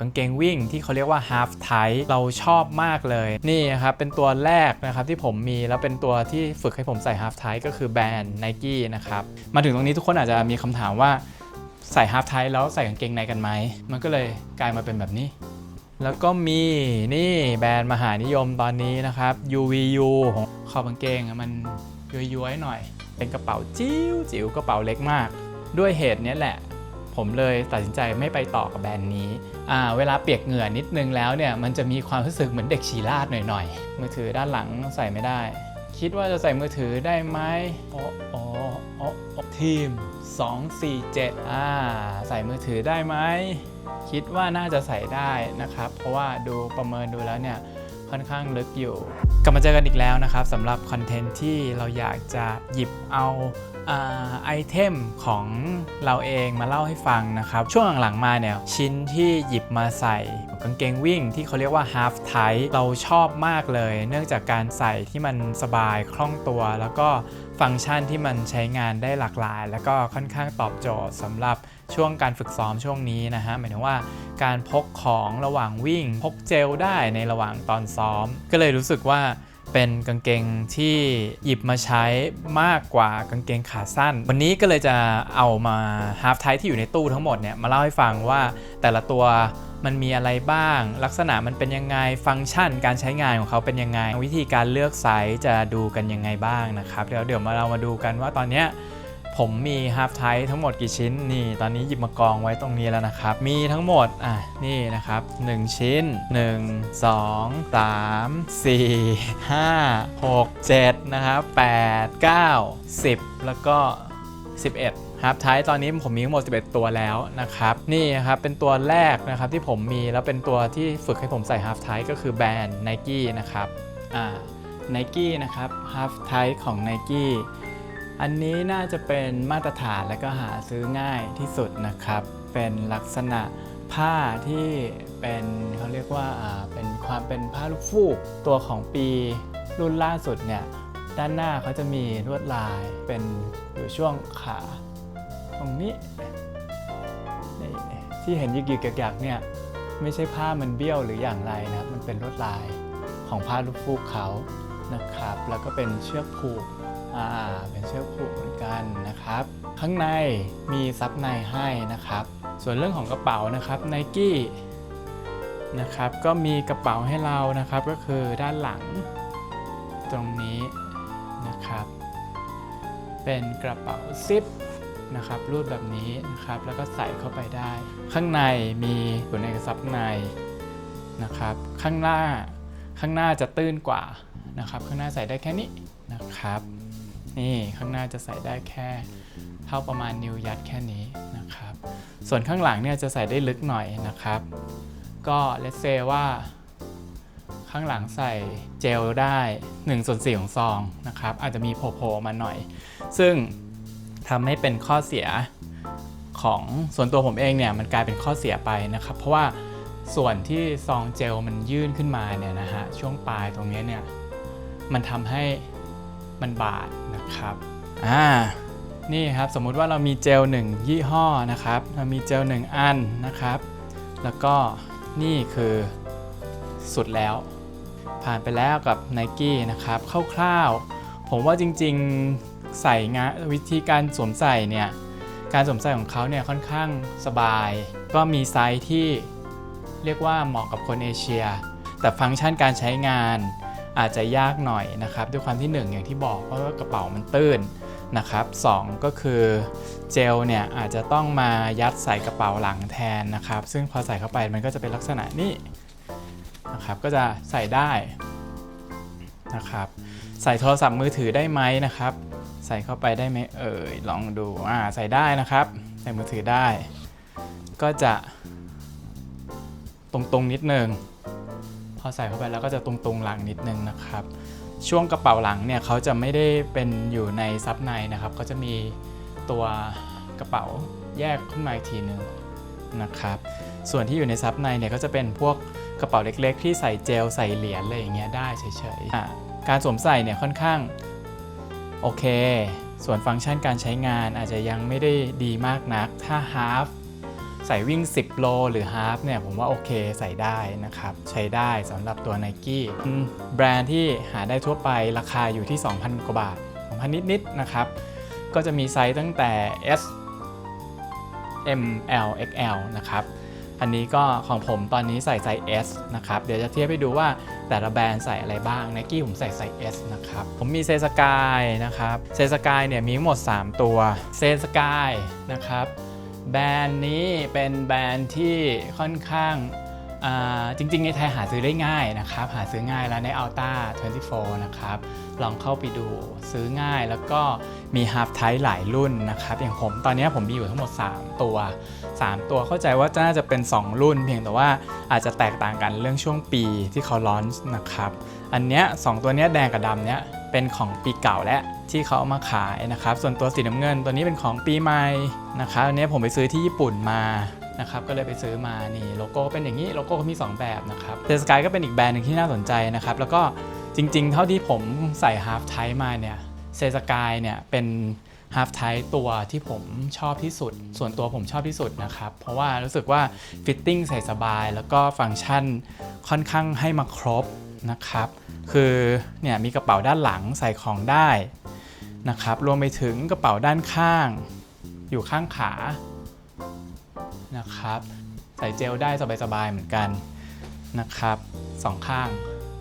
กางเกงวิ่งที่เขาเรียกว่า half tight เราชอบมากเลย นี่ครับเป็นตัวแรกนะครับที่ผมมีแล้วเป็นตัวที่ฝึกให้ผมใส่ half tight ก็คือแบรนด์ Nike นะครับ มาถึงตรงนี้ทุกคนอาจจะมีคำถามว่าใส่ half tight แล้วใส่กางเกงในกันไหม มันก็เลยกลายมาเป็นแบบนี้ แล้วก็มีนี่แบรนด์มหานิยมตอนนี้นะครับ UVU ของขอบกางเกงมันย้วยๆหน่อย เป็นกระเป๋าจิ๋วจิ๋วกระเป๋าเล็กมาก ด้วยเหตุนี้แหละ ผมเลยตัดสินใจไม่ไปต่อกับแบรนด์นี้ เวลาเปียกเหงื่อนิดนึงแล้วเนี่ยมันจะมีความรู้สึกเหมือนเด็กฉี่ราดหน่อยๆ มือถือด้านหลังใส่ไม่ได้ คิดว่าจะใส่มือถือได้ไหมโอ้โอ้โอ้โอ้ทีม 247อ่าใส่มือถือได้ไหมคิดว่าน่าจะใส่ได้นะครับ เพราะว่าดูประเมินดูแล้วเนี่ยค่อนข้างลึกอยู่ กลับมาเจอกันอีกแล้วนะครับสำหรับคอนเทนต์ที่เราอยากจะหยิบเอา ไอเทมของเราเองมาเล่าให้ฟังนะครับ ช่วงหลังๆมาเนี่ย ชิ้นที่หยิบมาใส่กางเกงวิ่งที่เขาเรียกว่า half tight เราชอบมากเลย เนื่องจากการใส่ที่มันสบายคล่องตัว แล้วก็ฟังก์ชันที่มันใช้งานได้หลากหลาย แล้วก็ค่อนข้างตอบโจทย์สำหรับช่วงการฝึกซ้อมช่วงนี้นะฮะหมายถึงว่าการพกของระหว่างวิ่ง พกเจลได้ในระหว่างตอนซ้อม ก็เลยรู้สึกว่า เป็นกางเกงที่หยิบมาใช้มากกว่ากางเกงขาสั้น วันนี้ก็เลยจะเอามาฮาร์ฟไทที่อยู่ในตู้ทั้งหมดเนี่ยมาเล่าให้ฟังว่าแต่ละตัวมันมีอะไรบ้าง ลักษณะมันเป็นยังไงฟังก์ชันการใช้งานของเขาเป็นยังไง วิธีการเลือกไซส์จะดูกันยังไงบ้างนะครับ เดี๋ยวเดี๋ยวมาเรามาดูกันว่าตอนเนี้ย ผมมีฮาร์ฟไททั้งหมดกี่ชิ้นนี่ ตอนนี้หยิบมากองไว้ตรงนี้แล้วนะครับ มีทั้งหมดอะนี่นะครับ 1 ชิ้น 1 2 3 4 5 6 7 นะครับ 8 9 10 แล้วก็ 11ฮาร์ฟไทตอนนี้ผมมีทั้งหมด 11 ตัวแล้วนะครับ นี่นะครับเป็นตัวแรกนะครับที่ผมมีแล้วเป็นตัวที่ฝึกให้ผมใส่ฮาร์ฟไทก็คือแบรนด์ Nike นะครับอ่า Nike นะครับฮาร์ฟไทของ Nike อันนี้น่าจะเป็นมาตรฐานและก็หาซื้อง่ายที่สุดนะครับ เป็นลักษณะผ้าที่เป็นเขาเรียกว่าเป็นความเป็นผ้าลูกฟูก ตัวของปีรุ่นล่าสุดเนี่ยด้านหน้าเขาจะมีลวดลายเป็นอยู่ช่วงขาตรงนี้นี่ที่เห็นยึกๆยักๆเนี่ยไม่ใช่ผ้ามันเบี้ยวหรืออย่างไรนะครับมันเป็นลวดลายของผ้าลูกฟูกเขานะครับ แล้วก็เป็นเชือกผูก อ่าเป็นเชือกผูกเหมือนกันนะครับ ข้างในมีซับในให้นะครับ ส่วนเรื่องของกระเป๋านะครับ n i กี้นะครับก็มีกระเป๋าให้เรานะครับก็คือด้านหลังตรงนี้นะครับ เป็นกระเป๋าซิปนะครับรูปแบบนี้นะครับแล้วก็ใส่เข้าไปได้ ข้างในมีอยู่ในซับในนะครับ ข้างหน้าข้างหน้าจะตื้นกว่านะครับ ข้างหน้าใส่ได้แค่นี้นะครับ นี่ข้างหน้าจะใส่ได้แค่เท่าประมาณนิ้วยัดแค่นี้นะครับ ส่วนข้างหลังเนี่ยจะใส่ได้ลึกหน่อยนะครับ ก็เลสเซว่า ข้างหลังใส่เจลได้1ส่วน4ของซองนะครับ อาจจะมีโผล่มาหน่อย ซึ่งทำให้เป็นข้อเสียของส่วนตัวผมเองเนี่ยมันกลายเป็นข้อเสียไปนะครับ เพราะว่าส่วนที่ซองเจลมันยื่นขึ้นมาเนี่ยนะฮะช่วงปลายตรงนี้เนี่ยมันทำให้ มันบาดนะครับอ่านี่ครับสมมุติว่าเรามีเจลหนึ่งยี่ห้อนะครับเรามีเจลหนึ่งอันนะครับ แล้วก็นี่คือสุดแล้ว ผ่านไปแล้วกับ n i กี้นะครับคร่าวๆ ผมว่าจริงๆใส่งานวิธีการสวมใส่เนี่ยการสวมใส่ของเขาเนี่ยค่อนข้างสบาย ก็มีไซส์ที่เรียกว่าเหมาะกับคนเอเชีย แต่ฟังก์ชันการใช้งาน อาจจะยากหน่อยนะครับ ด้วยความที่ 1 อย่างที่บอกว่ากระเป๋ามันตื้นนะครับสก็คือเจลเนี่ยอาจจะต้องมายัดใส่กระเป๋าหลังแทนนะครับ ซึ่งพอใส่เข้าไปมันก็จะเป็นลักษณะนี้นะครับก็จะใส่ได้นะครับ ใส่โทรศัพท์มือถือได้ไหมนะครับ ใส่เข้าไปได้ไหมเอ่ยลองดูอ่าใส่ได้นะครับ ใส่มือถือได้ ก็จะตรงๆนิดนึง พอใส่เข้าไปแล้วก็จะตรงๆหลังนิดนึงนะครับ ช่วงกระเป๋าหลังเนี่ยเขาจะไม่ได้เป็นอยู่ในซับในนะครับก็จะมีตัวกระเป๋าแยกขึ้นมาอีกทีหนึ่งนะครับ ส่วนที่อยู่ในซับในเนี่ยก็จะเป็นพวกกระเป๋าเล็กๆ ที่ใส่เจลใส่เหรียญอะไรอย่างเงี้ยได้เฉยๆการสวมใส่เนี่ยค่อนข้างโอเค ส่วนฟังก์ชันการใช้งานอาจจะยังไม่ได้ดีมากนัก ถ้า half ใส่วิ่ง 10 โล หรือฮาฟเนี่ยผมว่าโอเคใส่ได้นะครับ ใช้ได้สำหรับตัว n i กี้แบรนด์ที่หาได้ทั่วไปราคาอยู่ที่ 2,000 กว่าบาท 2,000 นิด ๆ นะครับ ก็จะมีไซส์ตั้งแต่ S M L X L นะครับ อันนี้ก็ของผมตอนนี้ใส่ไซส์ S นะครับ เดี๋ยวจะเทียบให้ดูว่าแต่ละแบรนด์ใส่อะไรบ้าง n i กี้ผมใส่ไซส์ S นะครับ ผมมีเซสกายนะครับ เซสกายเนี่ยมีทั้งหมด 3 ตัว เซสกายนะครับ แบรนด์นี้เป็นแบรนด์ที่ค่อนข้าง จริงๆ ในไทยหาซื้อได้ง่ายนะครับ หาซื้อง่ายแล้วใน Alta 24 นะครับ ลองเข้าไปดูซื้อง่ายแล้วก็มี Half Type หลายรุ่นนะครับ อย่างผมตอนนี้ผมมีอยู่ทั้งหมด 3 ตัว 3 ตัวเข้าใจว่าน่าจะเป็น 2 รุ่น เพียงแต่ว่าอาจจะแตกต่างกันเรื่องช่วงปีที่เขาลอนช์นะครับ อันเนี้ยสองตัวเนี้ยแดงกับดำเนี้ยเป็นของปีเก่าและที่เขาเอามาขายนะครับ ส่วนตัวสีน้ำเงินตัวนี้เป็นของปีใหม่นะครับอันเนี้ยผมไปซื้อที่ญี่ปุ่นมา นะครับก็เลยไปซื้อมานี่โลโก้เป็นอย่างนี้โลโก้เขามี 2 แบบนะครับเทสกายก็เป็นอีกแบรนด์หนึ่งที่น่าสนใจนะครับแล้วก็จริงๆ เท่าที่ผมใส่ฮา f ไทมาเนี่ยเซสกายเนี่ยเป็นฮา f ไทตัวที่ผมชอบที่สุด ส่วนตัวผมชอบที่สุดนะครับ เพราะว่ารู้สึกว่าฟิตติ้งใส่สบาย แล้วก็ฟังก์ชันค่อนข้างให้มาครบนะครับ คือเนี่ยมีกระเป๋าด้านหลังใส่ของได้นะครับ รวมไปถึงกระเป๋าด้านข้าง อยู่ข้างขา นะครับ ใส่เจลได้สบายๆเหมือนกันนะครับสองข้าง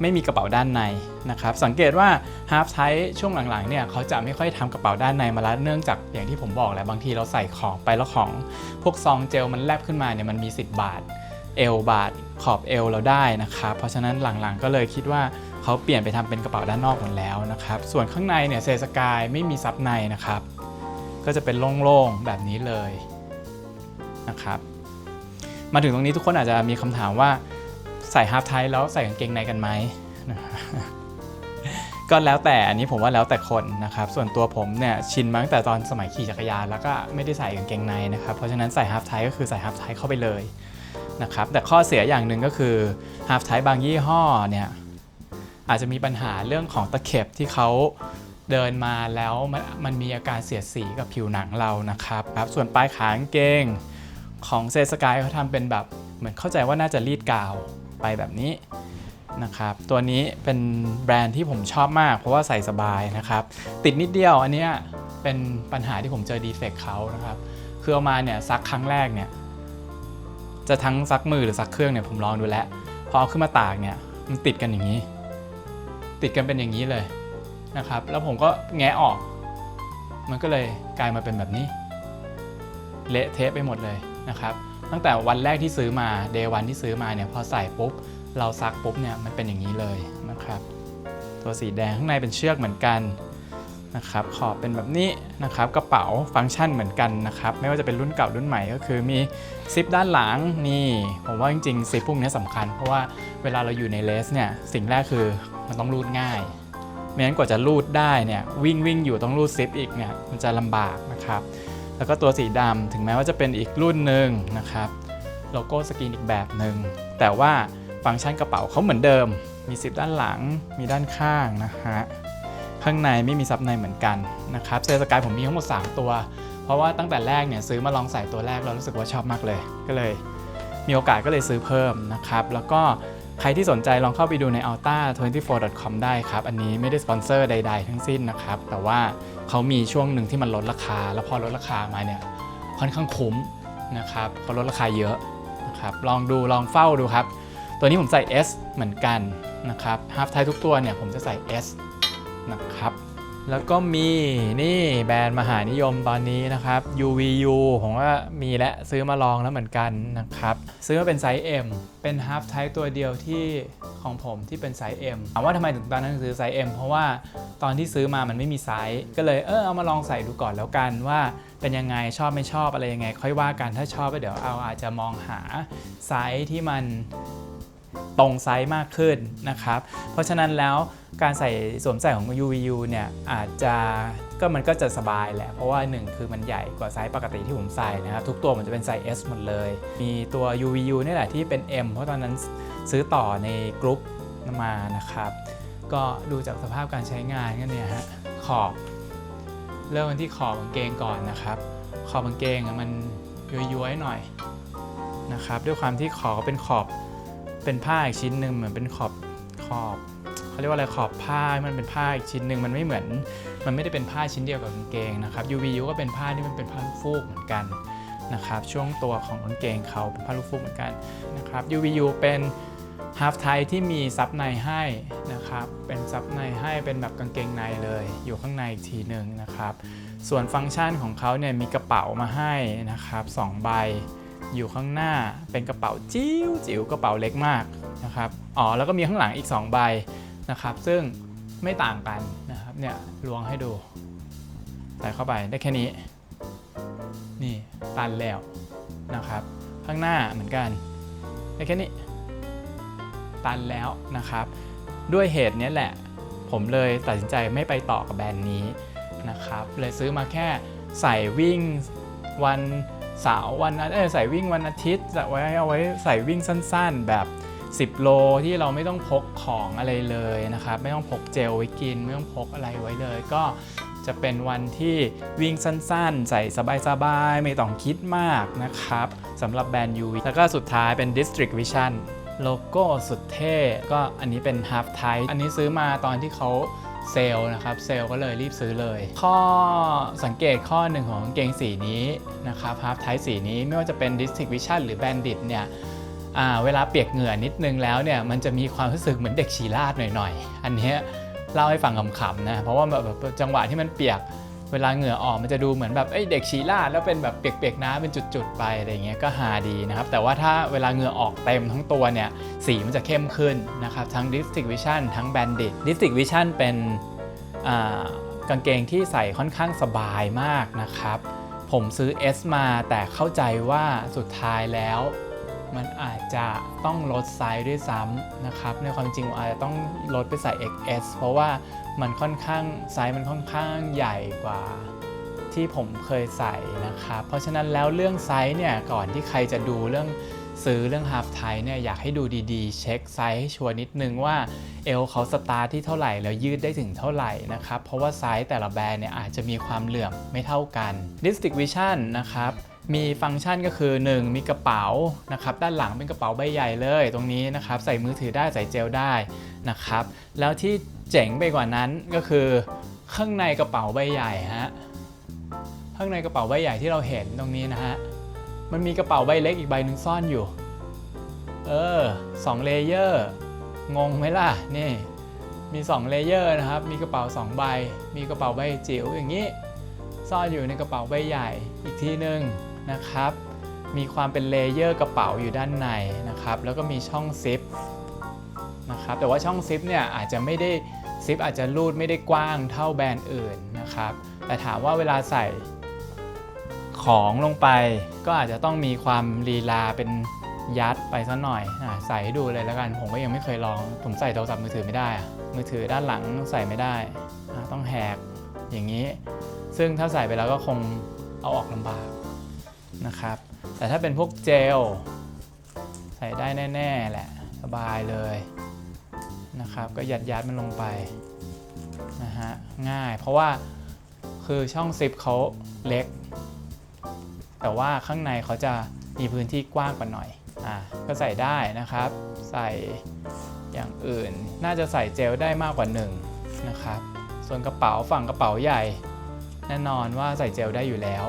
ไม่มีกระเป๋าด้านในนะครับ สังเกตว่า Half t i ช่วงหลังๆเนี่ยเขาจะไม่ค่อยทำกระเป๋าด้านในมาแล้วเนื่องจากอย่างที่ผมบอกแหละบางทีเราใส่ของไปแล้วของ พวกซองเจลมันแลบขึ้นมาเนี่ยมันมีสิทธิ์บาทเอวบาทขอบเอวเราได้นะครับ เพราะฉะนั้นหลังๆก็เลยคิดว่าเขาเปลี่ยนไปทำเป็นกระเป๋าด้านนอกหมดแล้วนะครับ ส่วนข้างในเนี่ยเซสกายไม่มีซับในนะครับ ก็จะเป็นโล่งๆแบบนี้เลย นะครับ มาถึงตรงนี้ทุกคนอาจจะมีคำถามว่าใส่ฮาร์ฟไทแล้วใส่กางเกงในกันไหม ก็แล้วแต่อันนี้ผมว่าแล้วแต่คนนะครับ ส่วนตัวผมเนี่ยชินมาตั้งแต่ตอนสมัยขี่จักรยานแล้วก็ไม่ได้ใส่กางเกงในนะครับ เพราะฉะนั้นใส่ฮาร์ฟไทก็คือใส่ฮาร์ฟไทเข้าไปเลยนะครับ แต่ข้อเสียอย่างหนึ่งก็คือฮาร์ฟไทบางยี่ห้อเนี่ยอาจจะมีปัญหาเรื่องของตะเข็บที่เขาเดินมาแล้วมันมันมีอาการเสียดสีกับผิวหนังเรานะครับครับส่วนปลายขากางเกง ของเซสกายเขาทำเป็นแบบเหมือนเข้าใจว่าน่าจะรีดกาวไปแบบนี้นะครับ ตัวนี้เป็นแบรนด์ที่ผมชอบมาก เพราะว่าใส่สบายนะครับ ติดนิดเดียวอันเนี้ยเป็นปัญหาที่ผมเจอดีเฟกเขานะครับ คือเอามาเนี่ยซักครั้งแรกเนี่ยจะทั้งซักมือหรือซักเครื่องเนี่ยผมลองดูแล้ว พอเอาขึ้นมาตากเนี่ยมันติดกันอย่างนี้ ติดกันเป็นอย่างนี้เลยนะครับ แล้วผมก็แงะออก มันก็เลยกลายมาเป็นแบบนี้ เละเทะไปหมดเลย นะครับตั้งแต่วันแรกที่ซื้อมาเดวันที่ซื้อมาเนี่ยพอใส่ปุ๊บเราซักปุ๊บเนี่ยมันเป็นอย่างนี้เลยนะครับตัวสีแดงข้างในเป็นเชือกเหมือนกันนะครับขอบเป็นแบบนี้นะครับกระเป๋าฟังก์ชันเหมือนกันนะครับไม่ว่าจะเป็นรุ่นเก่ารุ่นใหม่ก็คือมีซิปด้านหลังนี่ผมว่าจริงๆซิปพวกนี้สำคัญ เพราะว่าเวลาเราอยู่ในเลสเนี่ยสิ่งแรกคือมันต้องรูดง่ายไม่งั้นกว่าจะรูดได้เนี่ยวิ่งวิ่งอยู่ต้องรูดซิปอีกเนี่ยมันจะลำบากนะครับ แล้วก็ตัวสีดำถึงแม้ว่าจะเป็นอีกรุ่นหนึ่งนะครับโลโก้สกรีนอีกแบบหนึ่งแต่ว่าฟังก์ชันกระเป๋าเขาเหมือนเดิม มีซิปด้านหลัง มีด้านข้างนะฮะข้างในไม่มีซับในเหมือนกันนะครับเซอร์สกายผมมีทั้งหมด 3 ตัว เพราะว่าตั้งแต่แรกเนี่ยซื้อมาลองใส่ตัวแรกเรารู้สึกว่าชอบมากเลย ก็เลย มีโอกาสก็เลยซื้อเพิ่มนะครับ แล้วก็ใครที่สนใจลองเข้าไปดูใน alta24.com ได้ครับ อันนี้ไม่ได้สปอนเซอร์ใด ๆ ทั้งสิ้นนะครับ แต่ว่า เขามีช่วงหนึ่งที่มันลดราคา แล้วพอลดราคามาเนี่ยค่อนข้างคุ้มนะครับเขาลดราคาเยอะนะครับลองดูลองเฝ้าดูครับ ตัวนี้ผมใส่ S เหมือนกันนะครับฮาร์ฟไททุกตัวเนี่ยผมจะใส่ S นะครับ แล้วก็มีนี่แบรนด์มหานิยมตอนนี้นะครับ UVU ผมว่ามีและซื้อมาลองแล้วเหมือนกันนะครับ ซื้อมาเป็นไซส์ M เป็น half type ตัวเดียวที่ของผมที่เป็นไซส์ M ถามว่าทำไมถึงตอนนั้นซื้อไซส์ M เพราะว่าตอนที่ซื้อมามันไม่มีไซส์ ก็เลยเออเอามาลองใส่ดูก่อนแล้วกันว่าเป็นยังไงชอบไม่ชอบอะไรยังไง ค่อยว่ากันถ้าชอบก็เดี๋ยวเอาอาจจะมองหาไซส์ที่มัน ตรงไซส์มากขึ้นนะครับ เพราะฉะนั้นแล้วการใส่สวมใส่ของ UVU เนี่ยอาจจะก็มันก็จะสบายแหละ เพราะว่า 1 คือมันใหญ่กว่าไซส์ปกติที่ผมใส่นะครับ ทุกตัวมันจะเป็นไซส์ S หมดเลย มีตัว UVU นี่แหละที่เป็น M เพราะตอนนั้นซื้อต่อในกรุ๊ปมานะครับ ก็ดูจากสภาพการใช้งานก็เนี่ยฮะขอบเริ่มกันที่ขอบกางเกงก่อนนะครับ ขอบกางเกงมันย้อยๆหน่อยนะครับ ด้วยความที่ขอบเป็นขอบ เป็นผ้าอีกชิ้นหนึ่งเหมือนเป็นขอบขอบเขาเรียกว่าอะไรขอบผ้ามันเป็นผ้าอีกชิ้นหนึ่งมันไม่เหมือน มันไม่ได้เป็นผ้าชิ้นเดียวกับกางเกงนะครับ UVU ก็เป็นผ้าที่มันเป็นผ้าลูกฟูกเหมือนกันนะครับช่วงตัวของกางเกงเขาเป็นผ้าลูกฟูกเหมือนกันนะครับ UVU เป็นฮาฟไทที่มีซับในให้นะครับ เป็นซับในให้เป็นแบบกางเกงในเลย อยู่ข้างในอีกทีหนึ่งนะครับ ส่วนฟังก์ชันของเขาเนี่ยมีกระเป๋ามาให้นะครับสองใบ อยู่ข้างหน้าเป็นกระเป๋าจิ๋วจิ๋วกระเป๋าเล็กมากนะครับอ๋อแล้วก็มีข้างหลังอีก 2 ใบนะครับ ซึ่งไม่ต่างกันนะครับเนี่ยลวงให้ดู ใส่เข้าไปได้แค่นี้ นี่ตันแล้วนะครับ ข้างหน้าเหมือนกันได้แค่นี้ ตันแล้วนะครับ ด้วยเหตุนี้แหละ ผมเลยตัดสินใจไม่ไปต่อกับแบรนด์นี้นะครับ เลยซื้อมาแค่ใส่วิ่งวัน เสาร์วันเอ้ยใส่วิ่งวันอาทิตย์จะไว้เอาไว้ใส่วิ่งสั้นๆ แบบ 10 โลที่เราไม่ต้องพกของอะไรเลยนะครับ ไม่ต้องพกเจลไว้กิน ไม่ต้องพกอะไรไว้เลย ก็จะเป็นวันที่วิ่งสั้นๆ ใส่สบายๆ ไม่ต้องคิดมากนะครับสำหรับแบรนด์ UV แล้วก็สุดท้ายเป็น District Vision โลโก้สุดเท่ ก็อันนี้เป็น Half Tight อันนี้ซื้อมาตอนที่เขา เซลล์นะครับเซลล์ก็เลยรีบซื้อเลย ข้อสังเกตข้อหนึ่งของกางเกงสีนี้นะครับฮาร์ปไทสีนี้ไม่ว่าจะเป็น District Vision หรือ Bandit เนี่ยเวลาเปียกเหงื่อนิดนึงแล้วเนี่ยมันจะมีความรู้สึกเหมือนเด็กฉีราดหน่อยๆ อันนี้เล่าให้ฟังขำๆนะเพราะว่าแบบจังหวะที่มันเปียก เวลาเหงื่อออกมันจะดูเหมือนแบบเอ้ยเด็กฉี่ราดแล้วเป็นแบบเปียกๆน้ำเป็นจุดๆไปอะไรเงี้ยก็ฮาดีนะครับ แต่ว่าถ้าเวลาเหงื่อออกเต็มทั้งตัวเนี่ยสีมันจะเข้มขึ้นนะครับ ทั้ง District Vision ทั้ง Bandit District Vision เป็นกางเกงที่ใส่ค่อนข้างสบายมากนะครับ ผมซื้อ S มาแต่เข้าใจว่าสุดท้ายแล้วมันอาจจะต้องลดไซส์ด้วยซ้ำนะครับ ในความจริงอาจจะต้องลดไปใส่ XS เพราะว่า มันค่อนข้างไซส์มันค่อนข้างใหญ่กว่าที่ผมเคยใส่นะครับเพราะฉะนั้นแล้วเรื่องไซส์เนี่ยก่อนที่ใครจะดูเรื่องซื้อเรื่อง half tight เนี่ยอยากให้ดูดีๆ เช็คไซส์ให้ชัวร์นิดนึงว่าเอลเขาสตาร์ทที่เท่าไหร่แล้วยืดได้ถึงเท่าไหร่นะครับเพราะว่าไซส์แต่ละแบรนด์เนี่ยอาจจะมีความเหลื่อมไม่เท่ากัน District Vision นะครับมีฟังก์ชันก็คือ 1 มีกระเป๋านะครับด้านหลังเป็นกระเป๋าใบใหญ่เลยตรงนี้นะครับใส่มือถือได้ใส่เจลได้นะครับแล้วที่ เจ๋งไปกว่านั้นก็คือข้างในกระเป๋าใบใหญ่ฮะข้างในกระเป๋าใบใหญ่ที่เราเห็นตรงนี้นะฮะมันมีกระเป๋าใบเล็กอีกใบหนึ่งซ่อนอยู่ เออสองเลเยอร์งงไหมล่ะนี่มี2เลเยอร์นะครับ มีกระเป๋า 2 ใบ มีกระเป๋าใบจิ๋วอย่างนี้ ซ่อนอยู่ในกระเป๋าใบใหญ่อีกทีหนึ่งนะครับ มีความเป็นเลเยอร์กระเป๋าอยู่ด้านในนะครับ แล้วก็มีช่องซิปนะครับ แต่ว่าช่องซิปเนี่ยอาจจะไม่ได้ ซิปอาจจะรูดไม่ได้กว้างเท่าแบรนด์อื่นนะครับ แต่ถามว่าเวลาใส่ของลงไป ก็อาจจะต้องมีความลีลาเป็นยัดไปสักหน่อยอใส่ให้ดูเลยแล้วกัน ผมก็ยังไม่เคยลอง ผมใส่โทรศัพท์มือถือไม่ได้อะมือถือด้านหลังใส่ไม่ได้ ต้องแหกอย่างนี้ ซึ่งถ้าใส่ไปแล้วก็คงเอาออกลำบากนะครับ แต่ถ้าเป็นพวกเจล ใส่ได้แน่ ๆ แหละ สบายเลย นะครับ ก็ยัดยัดมันลงไปนะฮะง่ายเพราะว่าคือช่องซิปเขาเล็ก แต่ว่าข้างในเขาจะมีพื้นที่กว้างกว่าหน่อยอะก็ใส่ได้นะครับ ใส่อย่างอื่น น่าจะใส่เจลได้มากกว่า1นะครับ ส่วนกระเป๋าฝั่งกระเป๋าใหญ่ แน่นอนว่าใส่เจลได้อยู่แล้ว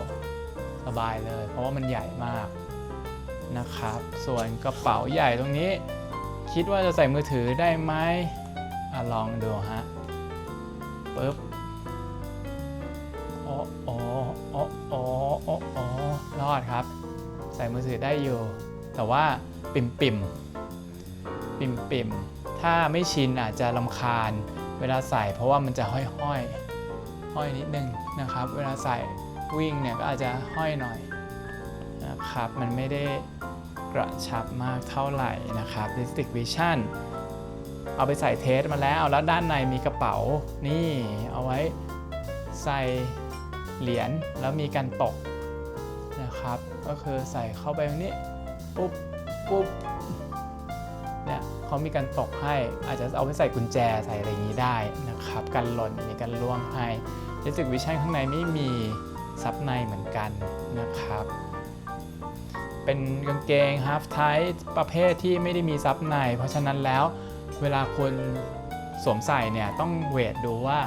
สบายเลย เพราะว่ามันใหญ่มากนะครับ ส่วนกระเป๋าใหญ่ตรงนี้ คิดว่าจะใส่มือถือได้ไหมอลองดูฮะปึ๊บโอ้โอ้โอ้โอ้โอ้โอ้รอดครับ ใส่มือถือได้อยู่ แต่ว่าปิ่มปิ่มปิ่มปิ่มๆถ้าไม่ชินอาจจะลำคาญเวลาใส่เพราะว่ามันจะห้อยห้อยๆห้อยนิดนึงนะครับ เวลาใส่วิ่งเนี่ยก็อาจจะห้อยหน่อยนะครับ มันไม่ได้ กระชับมากเท่าไหร่นะครับ District Vision เอาไปใส่เทสมาแล้ว แล้วด้านในมีกระเป๋า นี่เอาไว้ใส่เหรียญแล้วมีการตกนะครับ ก็คือใส่เข้าไปตรงนี้ ปุ๊บ ปุ๊บ เนี่ยเขามีการตกให้ อาจจะเอาไปใส่กุญแจใส่อะไรอย่างนี้ได้นะครับ กันหล่นมีการล่วงให้ District Vision ข้างในไม่มีซับในเหมือนกันนะครับ เป็นกางเกง half tight ประเภทที่ไม่ได้มีซับใน เพราะฉะนั้นแล้วเวลาคุณสวมใส่เนี่ยต้องเวทดูว่า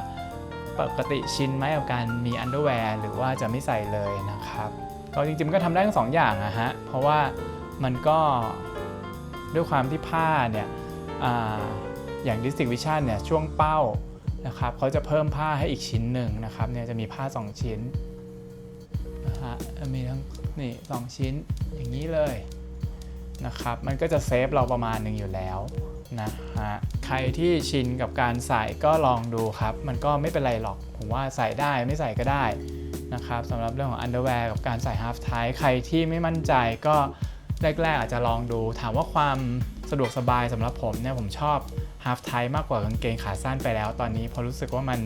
ปกติชินไหมกับการมีอันเดอร์แวร์หรือว่าจะไม่ใส่เลยนะครับ ก็จริงๆก็ทำได้ทั้งสองอย่างอะฮะ เพราะว่ามันก็ด้วยความที่ผ้าเนี่ยออย่าง District Vision เนี่ยช่วงเป้านะครับเขาจะเพิ่มผ้าให้อีกชิ้นหนึ่งนะครับเนี่ยจะมีผ้า 2 ชิ้น ฮะมีทั้งนี่สองชิ้นอย่างนี้เลยนะครับ มันก็จะเซฟเราประมาณหนึ่งอยู่แล้วนะฮะใครที่ชินกับการใส่ก็ลองดูครับ มันก็ไม่เป็นไรหรอก ผมว่าใส่ได้ไม่ใส่ก็ได้นะครับสำหรับเรื่องของอันเดอร์แวร์กับการใส่ฮา f ไทใครที่ไม่มั่นใจก็แรกๆอาจจะลองดู ถามว่าความสะดวกสบายสำหรับผมเนี่ยผมชอบฮา f ไทมากกว่ากางเกงขาสั้นไปแล้วตอนนี้พราะรู้สึกว่ามัน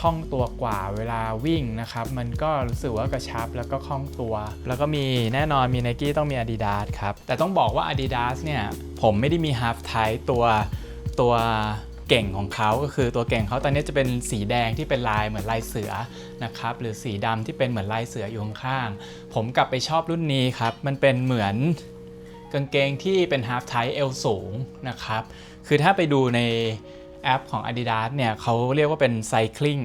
คล่องตัวกว่าเวลาวิ่งนะครับ มันก็รู้สึกว่ากระชับแล้วก็คล่องตัว แล้วก็มีแน่นอนมี n นกี้ต้องมี Adidas ครับ แต่ต้องบอกว่า Adidas เนี่ย ผมไม่ได้มีฮา f ไท e ตัวตัวเก่งของเขาก็คือตัวเก่งเขาตอนนี้จะเป็นสีแดงที่เป็นลายเหมือนลายเสือนะครับหรือสีดำที่เป็นเหมือนลายเสืออยู่ข้างๆผมกลับไปชอบรุ่นนี้ครับ มันเป็นเหมือนกางเกงที่เป็น half t i g h เอวสูงนะครับ คือถ้าไปดูใน แอปของ Adidas เนี่ยเขาเรียกว่าเป็น cycling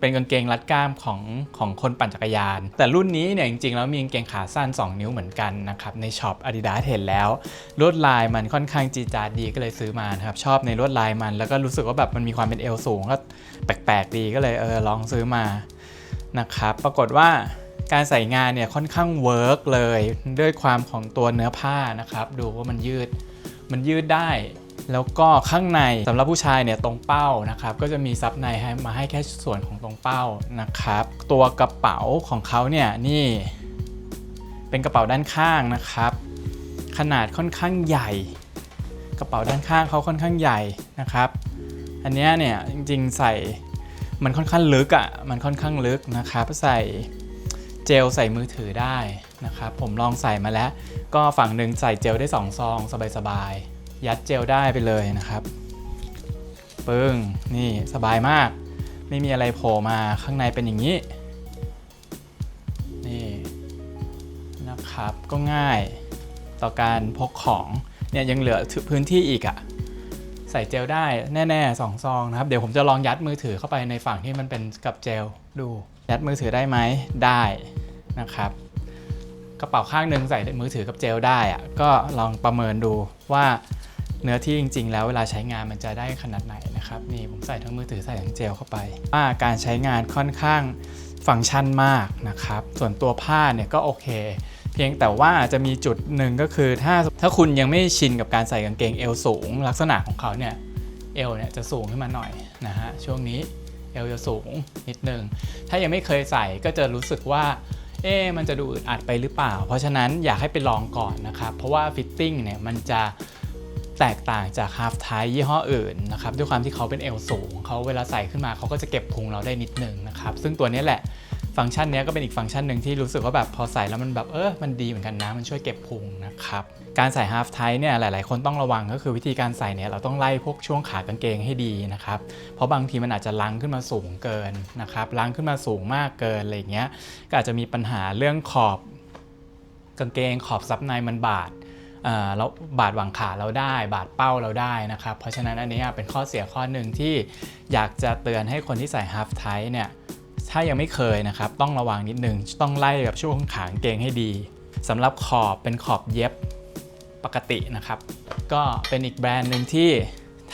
เป็นกางเกงรัดกล้ามของของคนปั่นจักรยาน แต่รุ่นนี้เนี่ยจริงๆ แล้วมีกางเกงขาสั้น 2 นิ้วเหมือนกันนะครับ ในช็อป Adidas เห็นแล้วลวดลายมันค่อนข้างจีจาดดีก็เลยซื้อมานะครับ ชอบในลวดลายมัน แล้วก็รู้สึกว่าแบบมันมีความเป็นเอวสูงก็แปลกๆดีก็เลยเออลองซื้อมานะครับ ปรากฏว่าการใส่งานเนี่ยค่อนข้างเวิร์กเลยด้วยความของตัวเนื้อผ้านะครับ ดูว่ามันยืด มันยืดได้ แล้วก็ข้างในสำหรับผู้ชายเนี่ยตรงเป้านะครับก็จะมีซับในให้มาให้แค่ส่วนของตรงเป้านะครับ ตัวกระเป๋าของเขาเนี่ยนี่ เป็นกระเป๋าด้านข้างนะครับ ขนาดค่อนข้างใหญ่ กระเป๋าด้านข้างเขาค่อนข้างใหญ่นะครับ อันนี้เนี่ยจริงๆใส่มันค่อนข้างลึกอะ่ะมันค่อนข้างลึกนะครับ ใส่เจลใส่มือถือได้นะครับ ผมลองใส่มาแล้ว ก็ฝั่งหนึ่งใส่เจลได้สองซอง สบายๆ ยัดเจลได้ไปเลยนะครับ ปึ้ง นี่สบายมาก ไม่มีอะไรโผล่มาข้างในเป็นอย่างนี้ นี่นะครับ ก็ง่ายต่อการพกของ เนี่ยยังเหลือพื้นที่อีกอะ่ะใส่เจลได้แน่ๆสองซองนะครับ เดี๋ยวผมจะลองยัดมือถือเข้าไปในฝั่งที่มันเป็นกับเจลดู ยัดมือถือได้ไหมได้นะครับ กระเป๋าข้างหนึ่งใส่มือถือกับเจลได้อะก็ลองประเมินดูว่าเนื้อที่จริง ๆ แล้วเวลาใช้งานมันจะได้ขนาดไหนนะครับนี่ผมใส่ทั้งมือถือใส่ทั้งเจลเข้าไปว่าการใช้งานค่อนข้างฟังก์ชันมากนะครับ ส่วนตัวผ้าเนี่ยก็โอเค เพียงแต่ว่าจะมีจุดหนึ่งก็คือถ้าถ้าคุณยังไม่ชินกับการใส่กางเกงเอวสูง ลักษณะของเขาเนี่ยเอวเนี่ยจะสูงขึ้นมาหน่อยนะฮะช่วงนี้เอวจะสูงนิดนึงถ้ายังไม่เคยใส่ก็จะรู้สึกว่า เอ๊มันจะดูอึดอัดไปหรือเปล่า เพราะฉะนั้นอยากให้ไปลองก่อนนะครับ เพราะว่าฟิตติ้งเนี่ยมันจะแตกต่างจากฮา f ไทยี่ห้ออื่นนะครับด้วยความที่เขาเป็นเอวสูงเขาเวลาใส่ขึ้นมาเขาก็จะเก็บพุงเราได้นิดนึงนะครับซึ่งตัวนี้แหละ ฟังก์ชันนี้ก็เป็นอีกฟังก์ชันหนึ่งที่รู้สึกว่าแบบพอใส่แล้วมันแบบเออมันดีเหมือนกันนะมันช่วยเก็บพุงนะครับการใส่ half tight เนี่ยหลาย ๆ คนต้องระวังก็คือวิธีการใส่เนี่ยเราต้องไล่พวกช่วงขากางเกงให้ดีนะครับเพราะบางทีมันอาจจะลังขึ้นมาสูงเกินนะครับลังขึ้นมาสูงมากเกินอะไรเงี้ยก็อาจจะมีปัญหาเรื่องขอบกางเกงขอบซับในมันบาดเอ่อแล้วบาดหวังขาเราได้ บาดเป้าเราได้นะครับ เพราะฉะนั้นอันนี้เป็นข้อเสียข้อหนึ่งที่อยากจะเตือนให้คนที่ใส่ half tight เนี่ย ถ้ายังไม่เคยนะครับ ต้องระวังนิดนึง ต้องไล่กับช่วงขางเกงให้ดีสำหรับขอบเป็นขอบเย็บปกตินะครับ ก็เป็นอีกแบรนด์หนึ่งที่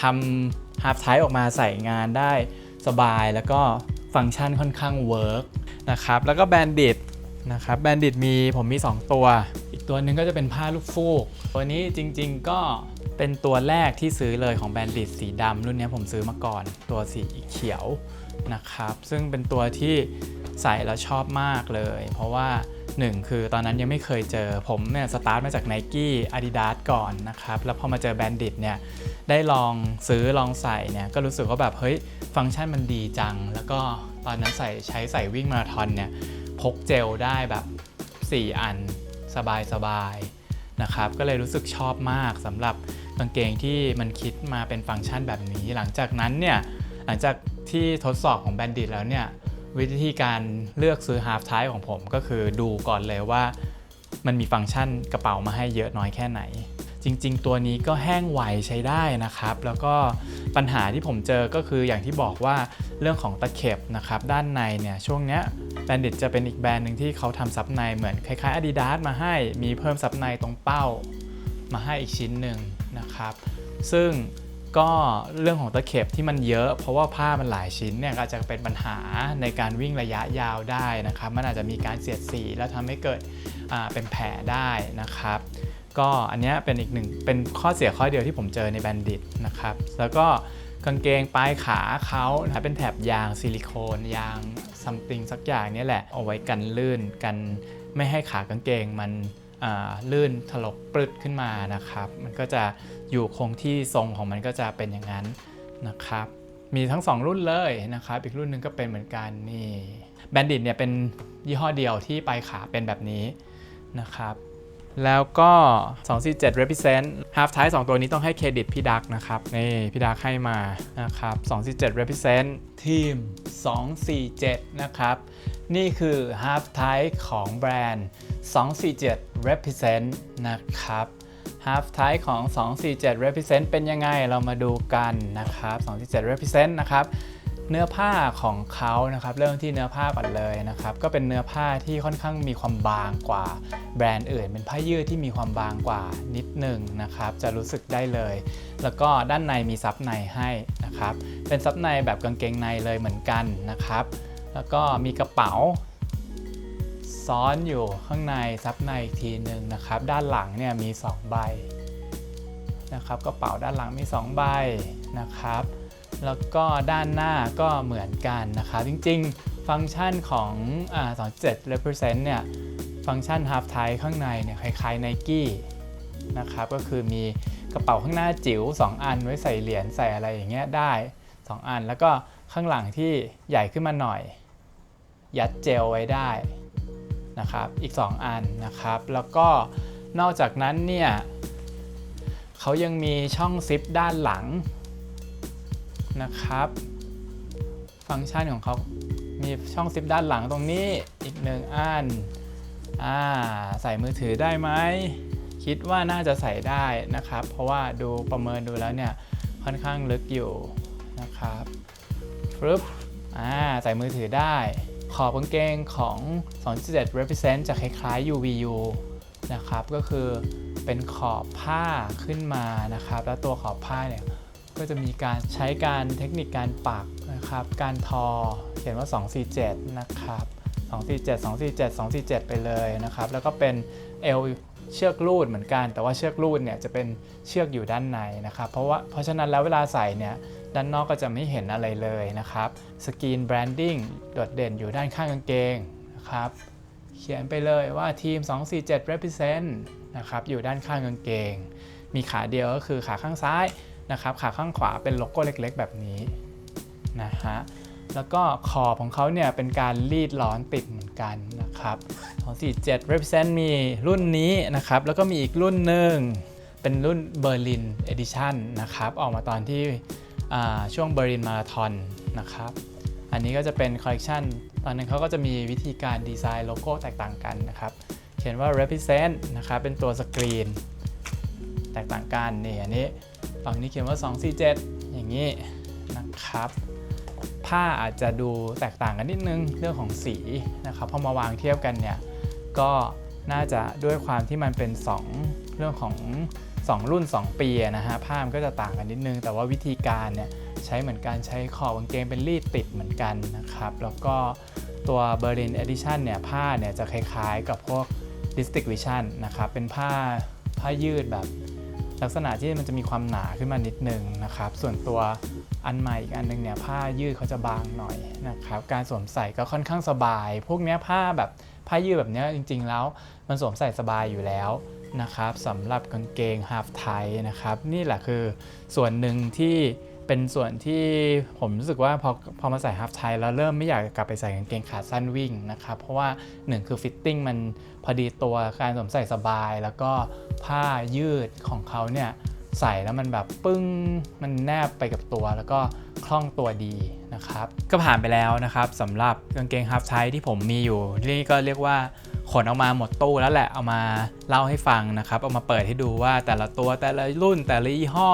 ทำฮา f ไทออกมาใส่งานได้สบายแล้วก็ฟังก์ชันค่อนข้างเวิร์กนะครับ แล้วก็แบรนดิตนะครับแบรนดิตมีผมมี 2 ตัว อีกตัวหนึ่งก็จะเป็นผ้าลูกฟูก ตัวนี้จริงๆก็เป็นตัวแรกที่ซื้อเลยของแบรนดิตสีดำรุ่นนี้ผมซื้อมาก่อน ตัวสีเขียว นะครับ ซึ่งเป็นตัวที่ใส่แล้วชอบมากเลย เพราะว่า 1 คือตอนนั้นยังไม่เคยเจอผมเนี่ยสตาร์ทมาจาก n i กี้ Adidas ก่อนนะครับ แล้วพอมาเจอแบนดิตเนี่ยได้ลองซื้อลองใส่เนี่ยก็รู้สึกว่าแบบเฮ้ยฟังก์ชันมันดีจัง แล้วก็ตอนนั้นใส่ใช้ใส่วิ่งมาราธอนเนี่ยพกเจลได้แบบ 4 อันสบายสบายๆนะครับก็เลยรู้สึกชอบมากสำหรับกางเกงที่มันคิดมาเป็นฟังก์ชันแบบนี้ หลังจากนั้นเนี่ย หลังจากที่ทดสอบของแบนดิตแล้วเนี่ยวิธีการเลือกซื้อ half tight ของผมก็คือดูก่อนเลยว่า มันมีฟังก์ชันกระเป๋ามาให้เยอะน้อยแค่ไหน จริง ๆ ตัวนี้ก็แห้งไวใช้ได้นะครับ แล้วก็ปัญหาที่ผมเจอก็คืออย่างที่บอกว่าเรื่องของตะเข็บนะครับ ด้านในเนี่ยช่วงเนี้ยแบนดิตจะเป็นอีกแบรนด์หนึ่งที่เขาทำซับในเหมือนคล้ายๆ Adidas มาให้มีเพิ่มซับในตรงเป้ามาให้อีกชิ้นหนึ่งนะครับ ซึ่ง ก็เรื่องของตะเข็บที่มันเยอะ เพราะว่าผ้ามันหลายชิ้นเนี่ยก็อาจจะเป็นปัญหาในการวิ่งระยะยาวได้นะครับ มันอาจจะมีการเสียดสีแล้วทำให้เกิดเป็นแผลได้นะครับ ก็อันนี้เป็นอีกหนึ่งเป็นข้อเสียข้อเดียวที่ผมเจอในแบนดิตนะครับ แล้วก็กางเกงปลายขาเขานะเป็นแถบยางซิลิโคนยางซัมติงสักอย่างนี้แหละเอาไว้กันลื่นกันไม่ให้ขากางเกงมันลื่นถลกปลึดขึ้นมานะครับ มันก็จะ อยู่คงที่ทรงของมันก็จะเป็นอย่างนั้นนะครับ มีทั้ง 2 รุ่นเลยนะครับ อีกรุ่นหนึ่งก็เป็นเหมือนกันนี่แบนดิตเนี่ยเป็นยี่ห้อเดียวที่ปลายขาเป็นแบบนี้นะครับแล้วก็ 247 represent half tie 2ตัวนี้ต้องให้เครดิตพี่ดักนะครับ นี่พี่ดักให้มานะครับ 247 represent ทีม 247 นะครับ นี่คือ half tie ของแบรนด์ 247 represent นะครับ half tie ของ 247 represent เป็นยังไงเรามาดูกันนะครับ247 represent นะครับเนื้อผ้าของเขานะครับเริ่มที่เนื้อผ้าก่อนเลยนะครับก็เป็นเนื้อผ้าที่ค่อนข้างมีความบางกว่าแบรนด์อื่น เป็นผ้ายืดที่มีความบางกว่านิดหนึ่งนะครับจะรู้สึกได้เลย แล้วก็ด้านในมีซับในให้นะครับเป็นซับในแบบกางเกงในเลยเหมือนกันนะครับ แล้วก็มีกระเป๋า ซ้อนอยู่ข้างในซับในอีกทีหนึ่งนะครับ ด้านหลังเนี่ยมี 2 ใบนะครับกระเป๋าด้านหลังมี 2 ใบนะครับ แล้วก็ด้านหน้าก็เหมือนกันนะครับ จริงๆ ฟังก์ชันของอ่า27 represent เนี่ยฟังก์ชัน half tie ข้างในเนี่ยคล้ายๆ Nike นะครับก็คือมีกระเป๋าข้างหน้าจิ๋ว2 อันไว้ใส่เหรียญใส่อะไรอย่างเงี้ยได้ 2 อันแล้วก็ข้างหลังที่ใหญ่ขึ้นมาหน่อย ยัดเจลไว้ได้ นะครับอีก 2 อันนะครับ แล้วก็นอกจากนั้นเนี่ยเขายังมีช่องซิปด้านหลังนะครับ ฟังก์ชันของเขามีช่องซิปด้านหลังตรงนี้อีกหนึ่งอันอ่าใส่มือถือได้ไหมคิดว่าน่าจะใส่ได้นะครับ เพราะว่าดูประเมินดูแล้วเนี่ยค่อนข้างลึกอยู่นะครับฟึบอ่าใส่มือถือได้ ขอบกางเกงของ2.7 represent จะคล้ายๆ UVU นะครับ ก็คือเป็นขอบผ้าขึ้นมานะครับ แล้วตัวขอบผ้าเนี่ยก็จะมีการใช้การเทคนิคการปักนะครับ การทอเขียนว่า 247 นะครับ 247 247 247 ไปเลยนะครับ แล้วก็เป็นเอวเชือกรูดเหมือนกัน แต่ว่าเชือกรูดเนี่ยจะเป็นเชือกอยู่ด้านในนะครับ เพราะว่าเพราะฉะนั้นแล้วเวลาใส่เนี่ย ด้านนอกก็จะไม่เห็นอะไรเลยนะครับสกรีนแบรนดิ้งโดดเด่นอยู่ด้านข้างกางเกงนะครับเขียนไปเลยว่าทีม 247 represent นะครับอยู่ด้านข้างกางเกง มีขาเดียวก็คือขาข้างซ้ายนะครับขาข้างขวาเป็นโลโก้เล็กๆ แบบนี้นะฮะแล้วก็ขอบของเขาเนี่ยเป็นการรีดร้อนติดเหมือนกันนะครับ247 represent มีรุ่นนี้นะครับ แล้วก็มีอีกรุ่นหนึ่งเป็นรุ่น Berlin Edition นะครับ ออกมาตอนที่ ช่วง Berlin Marathon นะครับ อันนี้ก็จะเป็นคอลเล t ชันตอนนั้นเขาก็จะมีวิธีการดีไซน์โลโก้แตกต่างกันนะครับ เขียนว่า represent นะครับ เป็นตัวสกรีน แตกต่างกันนี่อันนี้ฝั่งนี้เขียนว่า 247 อย่างนี้นะครับ ผ้าอาจจะดูแตกต่างกันนิดนึงเรื่องของสีนะครับพอมาวางเทียบกันเนี่ย ก็น่าจะด้วยความที่มันเป็น 2 เรื่องของ 2 รุ่น 2 ปีนะฮะผ้ามันก็จะต่างกันนิดนึง แต่ว่าวิธีการเนี่ยใช้เหมือนกันใช้ขอบกางเกงเป็นรีดติดเหมือนกันนะครับ แล้วก็ตัว Berlin Edition เนี่ยผ้าเนี่ยจะคล้ายๆกับพวก District Vision นะครับ เป็นผ้าผ้ายืดแบบลักษณะที่มันจะมีความหนาขึ้นมานิดนึงนะครับ ส่วนตัวอันใหม่อีกอันนึงเนี่ยผ้ายืดเขาจะบางหน่อยนะครับ การสวมใส่ก็ค่อนข้างสบาย พวกเนี้ยผ้าแบบผ้ายืดแบบเนี้ยจริง ๆ แล้ว มันสวมใส่สบายอยู่แล้ว นะครับสำหรับกางเกง half tie นะครับ นี่แหละคือส่วนหนึ่งที่เป็นส่วนที่ผมรู้สึกว่าพอพอมาใส่ half tie แล้วเริ่มไม่อยากกลับไปใส่กางเกงขาสั้นวิ่งนะครับ เพราะว่าหนึ่งคือฟิตติ้งมันพอดีตัวการสวมใส่สบาย แล้วก็ผ้ายืดของเขาเนี่ยใส่แล้วมันแบบปึ้งมันแนบไปกับตัว แล้วก็คล่องตัวดีนะครับ ก็ผ่านไปแล้วนะครับสำหรับกางเกง half tie ที่ผมมีอยู่นี่ก็เรียกว่า ขนออกมาหมดตู้แล้วแหละเอามาเล่าให้ฟังนะครับ เอามาเปิดให้ดูว่าแต่ละตัวแต่ละรุ่นแต่ละยี่ห้อ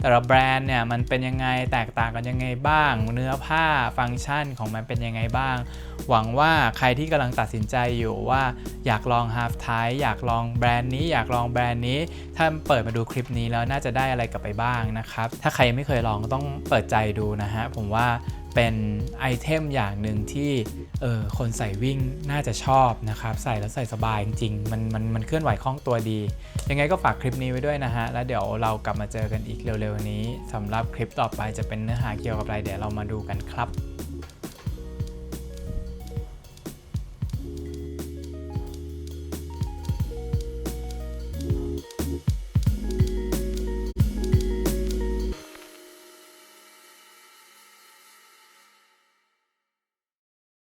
แต่ละแบรนด์เนี่ยมันเป็นยังไงแตกต่างกันยังไงบ้าง เนื้อผ้าฟังก์ชันของมันเป็นยังไงบ้าง หวังว่าใครที่กำลังตัดสินใจอยู่ว่าอยากลอง Half t i อยากลองแบรนด์นี้ อยากลองแบรนด์นี้ ถ้าเปิดมาดูคลิปนี้แล้วน่าจะได้อะไรกลับไปบ้างนะครับถ้าใครไม่เคยลองก็ต้องเปิดใจดูนะฮะผมว่า เป็นไอเทมอย่างหนึ่งที่เออคนใส่วิ่งน่าจะชอบนะครับ ใส่แล้วใส่สบายจริงๆมันมันมันเคลื่อนไหวคล่องตัวดี ยังไงก็ฝากคลิปนี้ไว้ด้วยนะฮะ แล้วเดี๋ยวเรากลับมาเจอกันอีกเร็วๆนี้สำหรับคลิปต่อไปจะเป็นเนื้อหาเกี่ยวกับอะไรเดี๋ยวเรามาดูกันครับ